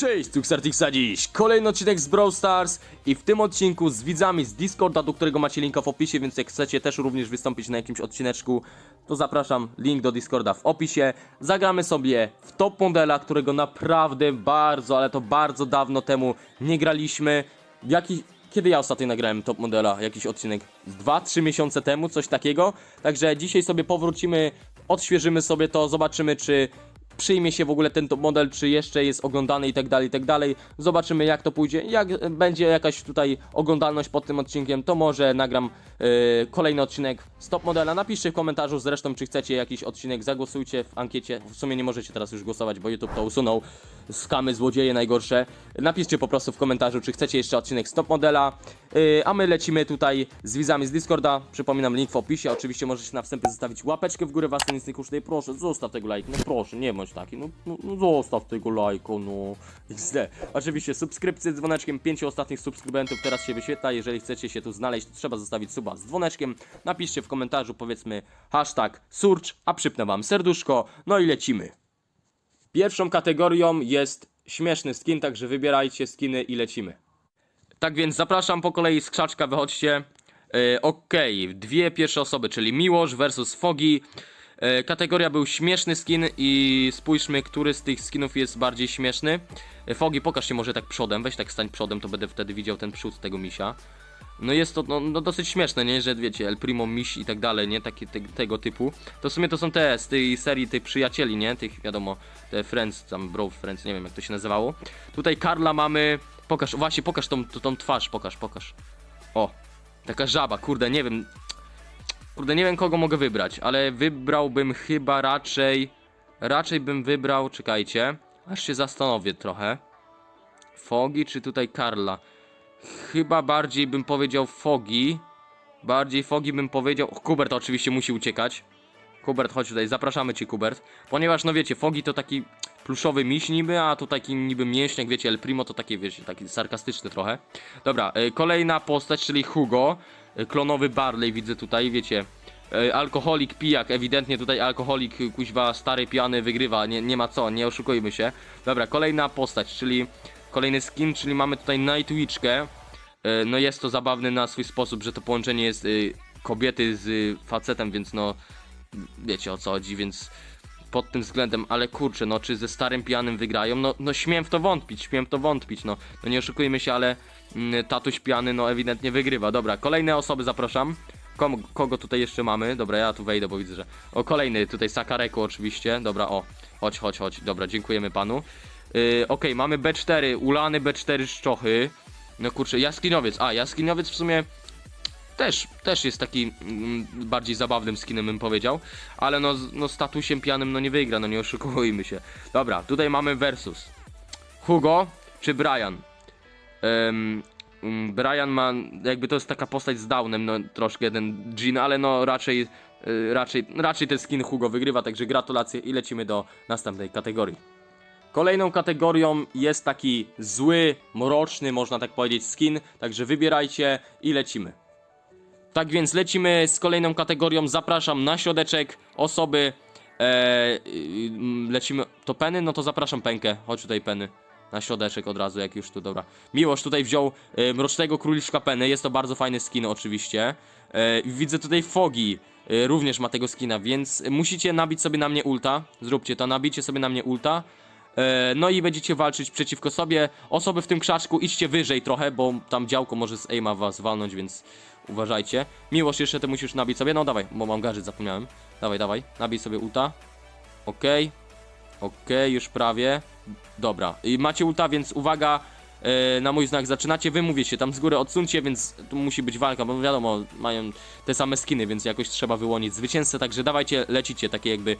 Cześć, Tuxartixa dziś! Kolejny odcinek z Brawl Stars i w tym odcinku z widzami z Discorda, do którego macie linka w opisie, więc jak chcecie też również wystąpić na jakimś odcineczku, to zapraszam, link do Discorda w opisie. Zagramy sobie w top modela, którego naprawdę bardzo, ale to bardzo dawno temu nie graliśmy. Jaki, kiedy ja ostatnio nagrałem top modela? Jakiś odcinek? 2-3 miesiące temu, coś takiego. Także dzisiaj sobie powrócimy, odświeżymy sobie to, zobaczymy czy przyjmie się w ogóle ten model, czy jeszcze jest oglądany i tak dalej, i tak dalej. Zobaczymy jak to pójdzie. Jak będzie jakaś tutaj oglądalność pod tym odcinkiem, to może nagram yy, kolejny odcinek z top modela. Napiszcie w komentarzu zresztą, czy chcecie jakiś odcinek, zagłosujcie w ankiecie. W sumie nie możecie teraz już głosować, bo YouTube to usunął. Skamy, złodzieje najgorsze. Napiszcie po prostu w komentarzu, czy chcecie jeszcze odcinek z top modela. Yy, a my lecimy tutaj z widzami z Discorda. Przypominam, link w opisie. Oczywiście możecie na wstępie zostawić łapeczkę w górę, was nic nie kosztuje. Proszę, zostaw tego lajka. No proszę, nie bądź taki. No, no, no zostaw tego lajka, no. XD. Oczywiście subskrypcję z dzwoneczkiem. Pięciu ostatnich subskrybentów teraz się wyświetla. Jeżeli chcecie się tu znaleźć, to trzeba zostawić suba z dzwoneczkiem. Napiszcie w komentarzu, powiedzmy hashtag surcz, a przypnę wam serduszko. No i lecimy. Pierwszą kategorią jest śmieszny skin, także wybierajcie skiny i lecimy. Tak więc zapraszam po kolei z krzaczka, wychodźcie. E, Okej, dwie pierwsze osoby, czyli Miłosz versus Fogi. E, kategoria był śmieszny skin i spójrzmy, który z tych skinów jest bardziej śmieszny. E, Fogi, pokaż się może tak przodem, weź tak stań przodem, to będę wtedy widział ten przód tego misia. No jest to no, no dosyć śmieszne, nie? Że wiecie, El Primo, Miś i tak dalej, nie? Takie te, tego typu. To w sumie to są te z tej serii tych przyjacieli, nie? Tych wiadomo, te Friends, tam Bro Friends, nie wiem jak to się nazywało. Tutaj Karla mamy. Pokaż, właśnie pokaż tą, tą, twarz, pokaż, pokaż. O, taka żaba, kurde, nie wiem. Kurde, nie wiem kogo mogę wybrać, ale wybrałbym chyba raczej. Raczej bym wybrał, czekajcie. Aż się zastanowię trochę. Fogi czy tutaj Karla? Chyba bardziej bym powiedział Fogi. Bardziej Fogi bym powiedział. O, Kubert oczywiście musi uciekać. Kubert, chodź tutaj, zapraszamy cię, Kubert. Ponieważ, no wiecie, Fogi to taki pluszowy miś niby, a tu taki niby mięśniak, wiecie, El Primo to takie, wiecie, taki sarkastyczny trochę. Dobra, y, kolejna postać, czyli Hugo. Y, klonowy Barley widzę tutaj, wiecie. y, Alkoholik, pijak, ewidentnie tutaj alkoholik, kuźwa, stary, pijany wygrywa, nie, nie ma co, nie oszukujmy się. Dobra, kolejna postać, czyli kolejny skin, czyli mamy tutaj Nightwitchkę. E, No jest to zabawne na swój sposób, że to połączenie jest kobiety z facetem, więc no wiecie o co chodzi, więc pod tym względem, ale kurczę, no czy ze starym pijanym wygrają? No, no śmiem w to wątpić, śmiem w to wątpić, no, no nie oszukujmy się, ale mm, tatuś pijany no ewidentnie wygrywa. Dobra, kolejne osoby zapraszam. Kom, kogo tutaj jeszcze mamy? Dobra, ja tu wejdę, bo widzę, że... O, kolejny, tutaj Sakareko oczywiście. Dobra, o, chodź, chodź, chodź. Dobra, dziękujemy panu. Yy, Okej, mamy B4, ulany B4 szczochy. No kurczę, jaskiniowiec. A, jaskiniowiec w sumie też, też jest taki mm, bardziej zabawnym skinem bym powiedział, ale no, z- no statusem pianym no nie wygra, no nie oszukujmy się. Dobra, tutaj mamy versus. Hugo czy Brian? Em, mm, Brian ma, jakby to jest taka postać z downem, no troszkę ten Jean, ale no raczej, y, raczej, raczej ten skin Hugo wygrywa, także gratulacje i lecimy do następnej kategorii. Kolejną kategorią jest taki zły, mroczny, można tak powiedzieć, skin, także wybierajcie i lecimy. Tak więc lecimy z kolejną kategorią. Zapraszam na środeczek osoby. E, y, lecimy. To peny? No to zapraszam pękę. Chodź tutaj peny. Na środeczek od razu, jak już tu, dobra. Miłość tutaj wziął e, mrocznego króliczka peny. Jest to bardzo fajny skin, oczywiście. E, widzę tutaj Fogi. E, również ma tego skina, więc musicie nabić sobie na mnie ulta. Zróbcie to, nabijcie sobie na mnie ulta. E, No i będziecie walczyć przeciwko sobie. Osoby w tym krzaczku, idźcie wyżej trochę, bo tam działko może z aima was walnąć, więc uważajcie. Miłość jeszcze ty musisz nabić sobie. No dawaj, bo mam gadżet, zapomniałem. Dawaj, dawaj, nabij sobie ulta. Okej. Okej, już prawie. Dobra, i macie ulta, więc uwaga. e, Na mój znak zaczynacie, wy mówię się tam z góry odsuńcie, więc tu musi być walka, bo wiadomo, mają te same skiny, więc jakoś trzeba wyłonić zwycięzcę, także dawajcie, lecicie, takie jakby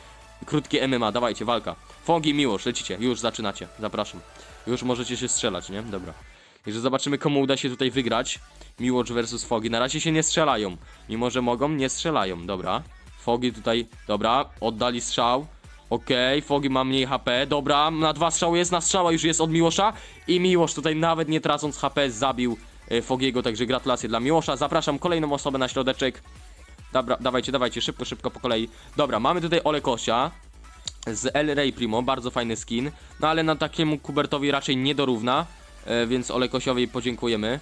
krótkie MMA, dawajcie, walka. Fogi, miłość, lecicie, już zaczynacie, zapraszam. Już możecie się strzelać, nie? Dobra. Także zobaczymy, komu uda się tutaj wygrać. Miłość versus Fogi. Na razie się nie strzelają. Mimo, że mogą, nie strzelają. Dobra. Fogi tutaj, dobra, oddali strzał. Okej, Fogi ma mniej HP. Dobra, na dwa strzały jest, na strzała już jest od Miłosza. I Miłosz tutaj nawet nie tracąc HP zabił e, Fogiego, także gratulacje dla Miłosza. Zapraszam kolejną osobę na środeczek. Dobra, dawajcie, dawajcie, szybko, szybko po kolei. Dobra, mamy tutaj Olekosia. z El Rey Primo, bardzo fajny skin, no ale na takiemu Kubertowi raczej nie dorówna, e, więc Olekosiowi podziękujemy.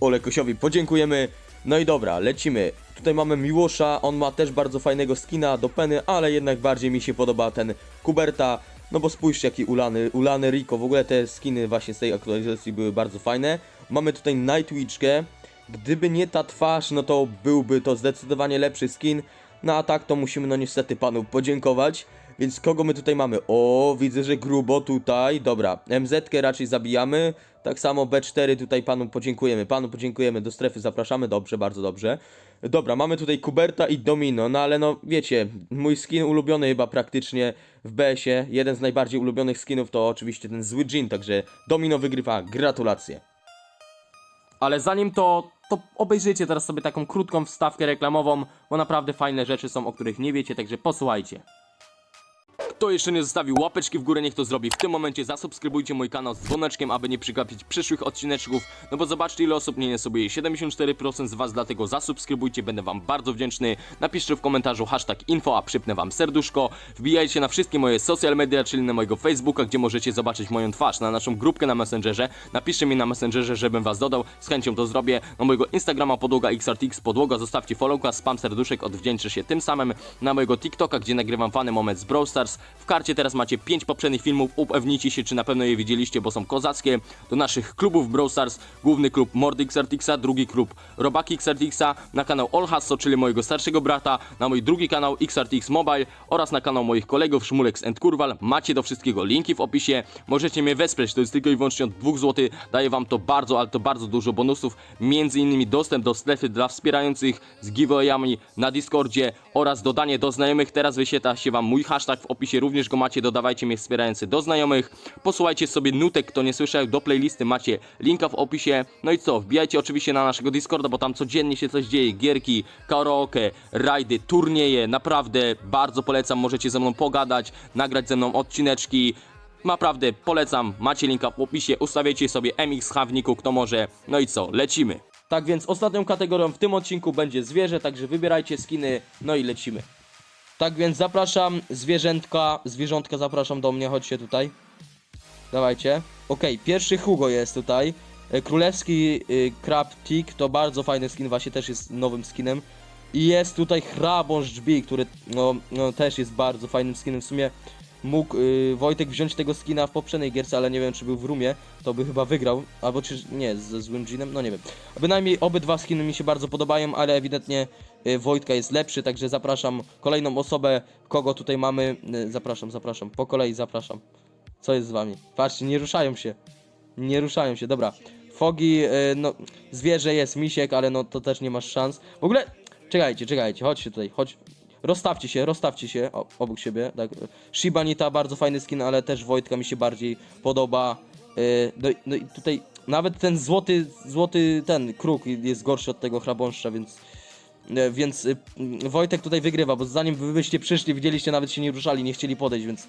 Olekosiowi podziękujemy. No i dobra, lecimy. Tutaj mamy Miłosza, on ma też bardzo fajnego skina do peny, ale jednak bardziej mi się podoba ten Kuberta. No bo spójrzcie jaki ulany, ulany Rico, w ogóle te skiny właśnie z tej aktualizacji były bardzo fajne. Mamy tutaj Nightwitchkę, gdyby nie ta twarz, no to byłby to zdecydowanie lepszy skin. No a tak to musimy no niestety panu podziękować. Więc kogo my tutaj mamy? O, widzę, że grubo tutaj. Dobra, MZ-kę raczej zabijamy. Tak samo B4 tutaj panu podziękujemy. Panu podziękujemy, do strefy zapraszamy. Dobrze, bardzo dobrze. Dobra, mamy tutaj Kuberta i Domino, no ale no wiecie, mój skin ulubiony chyba praktycznie w BS-ie. Jeden z najbardziej ulubionych skinów to oczywiście ten zły Jin, także Domino wygrywa. Gratulacje. Ale zanim to, to obejrzyjcie teraz sobie taką krótką wstawkę reklamową, bo naprawdę fajne rzeczy są, o których nie wiecie, także posłuchajcie. Kto jeszcze nie zostawił łapeczki w górę, niech to zrobi w tym momencie. Zasubskrybujcie mój kanał z dzwoneczkiem, aby nie przegapić przyszłych odcineczków. No bo zobaczcie ile osób nie sobie 74% z was, dlatego zasubskrybujcie, będę wam bardzo wdzięczny. Napiszcie w komentarzu hashtag info, a przypnę wam serduszko. Wbijajcie na wszystkie moje social media, czyli na mojego Facebooka, gdzie możecie zobaczyć moją twarz, na naszą grupkę na Messengerze. Napiszcie mi na Messengerze, żebym was dodał, z chęcią to zrobię. Na mojego Instagrama podłoga xrtx podłoga, zostawcie followka, spam serduszek, odwdzięczę się tym samym. Na mojego TikToka, gdzie nagrywam fany moment z Brawl Stars. W karcie teraz macie 5 poprzednich filmów, upewnijcie się, czy na pewno je widzieliście, bo są kozackie. Do naszych klubów Brawl Stars, główny klub Mordy XRTxa, drugi klub Robaki XRTxa, na kanał All Hasso, czyli mojego starszego brata, na mój drugi kanał XRTX Mobile oraz na kanał moich kolegów Szmulex and Kurwal. Macie do wszystkiego linki w opisie. Możecie mnie wesprzeć, to jest tylko i wyłącznie od 2 zł. Daję wam to bardzo, ale to bardzo dużo bonusów, między innymi dostęp do strefy dla wspierających z giveawayami na Discordzie oraz dodanie do znajomych. Teraz wyświetla się wam mój hashtag w opisie, również go macie, dodawajcie mnie wspierający do znajomych. Posłuchajcie sobie nutek, kto nie słyszał, do playlisty macie linka w opisie. No i co, wbijajcie oczywiście na naszego Discorda, bo tam codziennie się coś dzieje, gierki, karaoke, rajdy, turnieje, naprawdę bardzo polecam, możecie ze mną pogadać, nagrać ze mną odcineczki. Naprawdę polecam, macie linka w opisie, ustawiajcie sobie MX Hawniku, kto może. No i co, lecimy. Tak więc ostatnią kategorią w tym odcinku będzie zwierzę, także wybierajcie skiny, no i lecimy. Tak więc zapraszam zwierzętka, zwierzątka zapraszam do mnie, chodźcie tutaj. Dawajcie. Okej, pierwszy Hugo jest tutaj. E, Królewski y, Crab Tick to bardzo fajny skin, właśnie też jest nowym skinem. I jest tutaj Hrabąż Drzwi, który no, no, też jest bardzo fajnym skinem. W sumie mógł y, Wojtek wziąć tego skina w poprzedniej gierce, ale nie wiem czy był w rumie, to by chyba wygrał. Albo czy nie, ze złym Jeanem, no nie wiem. Bynajmniej obydwa skiny mi się bardzo podobają, ale ewidentnie Wojtka jest lepszy, także zapraszam kolejną osobę, kogo tutaj mamy. Y, zapraszam, zapraszam, po kolei zapraszam. Co jest z wami? Patrzcie, nie ruszają się. Nie ruszają się, dobra. Fogi, y, no, zwierzę jest, misiek, ale no to też nie masz szans. W ogóle, czekajcie, czekajcie, chodźcie tutaj, chodź. Rozstawcie się, rozstawcie się o, obok siebie, tak. Shiba Nita, bardzo fajny skin, ale też Wojtka mi się bardziej podoba. Y, no, no i tutaj nawet ten złoty, złoty ten kruk jest gorszy od tego chrabąszcza, więc... E, Więc y, Wojtek tutaj wygrywa, bo zanim wy byście przyszli, widzieliście, nawet się nie ruszali, nie chcieli podejść, więc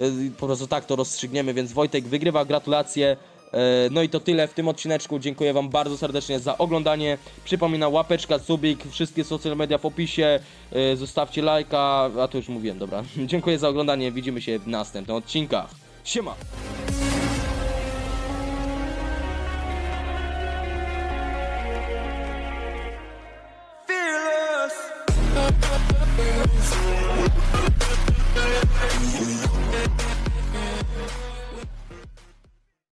y, po prostu tak to rozstrzygniemy, więc Wojtek wygrywa, gratulacje. E, No i to tyle w tym odcineczku. Dziękuję Wam bardzo serdecznie za oglądanie. Przypominam, łapeczka, subik, wszystkie social media w opisie. E, Zostawcie lajka, a to już mówiłem, dobra. Dziękuję za oglądanie, widzimy się w następnych odcinkach. Siema!